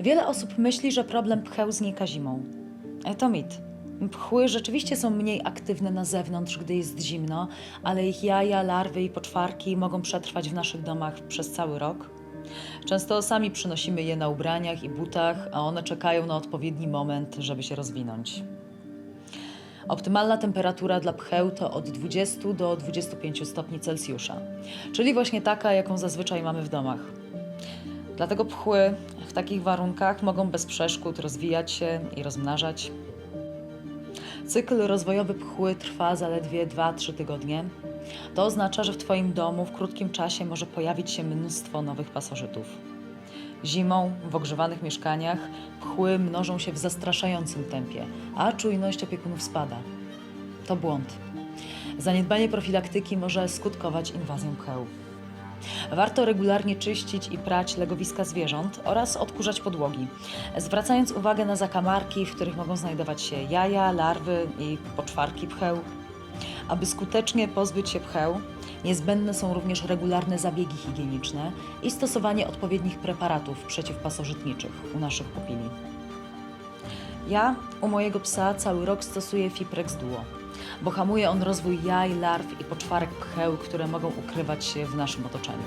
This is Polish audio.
Wiele osób myśli, że problem pcheł znika zimą. E, To mit. Pchły rzeczywiście są mniej aktywne na zewnątrz, gdy jest zimno, ale ich jaja, larwy i poczwarki mogą przetrwać w naszych domach przez cały rok. Często sami przynosimy je na ubraniach i butach, a one czekają na odpowiedni moment, żeby się rozwinąć. Optymalna temperatura dla pcheł to od 20 do 25 stopni Celsjusza, czyli właśnie taka, jaką zazwyczaj mamy w domach. Dlatego pchły w takich warunkach mogą bez przeszkód rozwijać się i rozmnażać. Cykl rozwojowy pchły trwa zaledwie 2-3 tygodnie. To oznacza, że w Twoim domu w krótkim czasie może pojawić się mnóstwo nowych pasożytów. Zimą w ogrzewanych mieszkaniach pchły mnożą się w zastraszającym tempie, a czujność opiekunów spada. To błąd. Zaniedbanie profilaktyki może skutkować inwazją pcheł. Warto regularnie czyścić i prać legowiska zwierząt oraz odkurzać podłogi, zwracając uwagę na zakamarki, w których mogą znajdować się jaja, larwy i poczwarki pcheł. Aby skutecznie pozbyć się pcheł, niezbędne są również regularne zabiegi higieniczne i stosowanie odpowiednich preparatów przeciwpasożytniczych u naszych pupili. Ja u mojego psa cały rok stosuję Fiprex Duo, bo hamuje on rozwój jaj, larw i poczwarek pcheł, które mogą ukrywać się w naszym otoczeniu.